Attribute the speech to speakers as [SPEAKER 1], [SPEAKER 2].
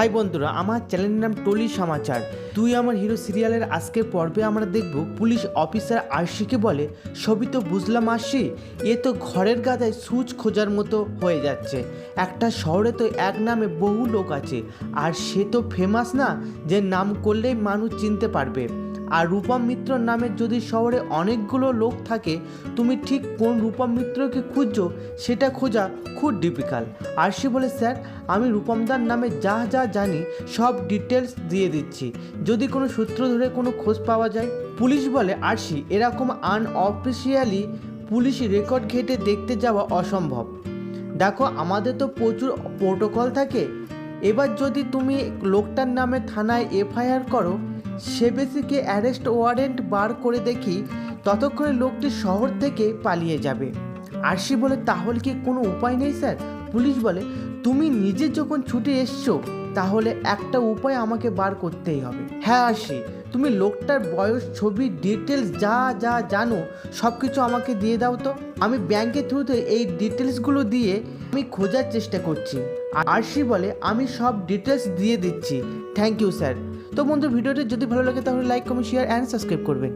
[SPEAKER 1] High বন্ধুরা, আমার চ্যানেলের নাম টলি সমাচার। তুই আমার হিরো সিরিয়ালের আজকের পর্বে আমরা দেখব, পুলিশ অফিসার আরশিকে বলে সবই তো বুঝলাম আরশি, এ তো ঘরের গাদায় সুচ খোঁজার মতো হয়ে যাচ্ছে। একটা শহরে তো এক নামে বহু লোক আছে, আর সে তো ফেমাস না, যে নাম করলেই মানুষ চিনতে পারবে। আর রূপম মিত্র নামের যদি শহরে অনেকগুলো লোক থাকে, তুমি ঠিক কোন রূপম মিত্রকে খুঁজছো সেটা খোঁজা খুব ডিফিকাল্ট আর সে বলে, স্যার, আমি রূপমদার নামে যা যা জানি সব ডিটেলস দিয়ে দিচ্ছি। যদি কোনো সূত্র ধরে কোনো খোঁজ পাওয়া যায়? পুলিশ বলে, আরশি, এরকম আনঅফিসিয়ালি পুলিশ রেকর্ড ঘেটে দেখতে যাওয়া অসম্ভব। দেখো, আমাদের তো প্রচুর প্রোটোকল থাকে। এবার যদি তুমি লোকটার নামে থানায় এফআইআর করো সে বেসিকে অ্যারেস্ট ওয়ারেন্ট বার করে দেখি ততক্ষণে লোকটি শহর থেকে পালিয়ে যাবে। আরশি বলে, তাহলে কি কোনো উপায় নেই, স্যার? পুলিশ বলে, তুমি নিজে যখন ছুটে এসছো, তাহলে একটা উপায় আমাকে বার করতেই হবে। হ্যাঁ আরশি তুমি লোকটার বয়স, ছবি ডিটেলস যা যা জানো সব কিছু আমাকে দিয়ে দাও তো। আমি ব্যাংকের থ্রুতে এই ডিটেলসগুলো দিয়ে আমি খোঁজার চেষ্টা করছি। আর সি বলে, আমি সব ডিটেলস দিয়ে দিচ্ছি। থ্যাংক ইউ স্যার তো বন্ধু, ভিডিওটি যদি ভালো লাগে তাহলে like comment share and subscribe করবেন।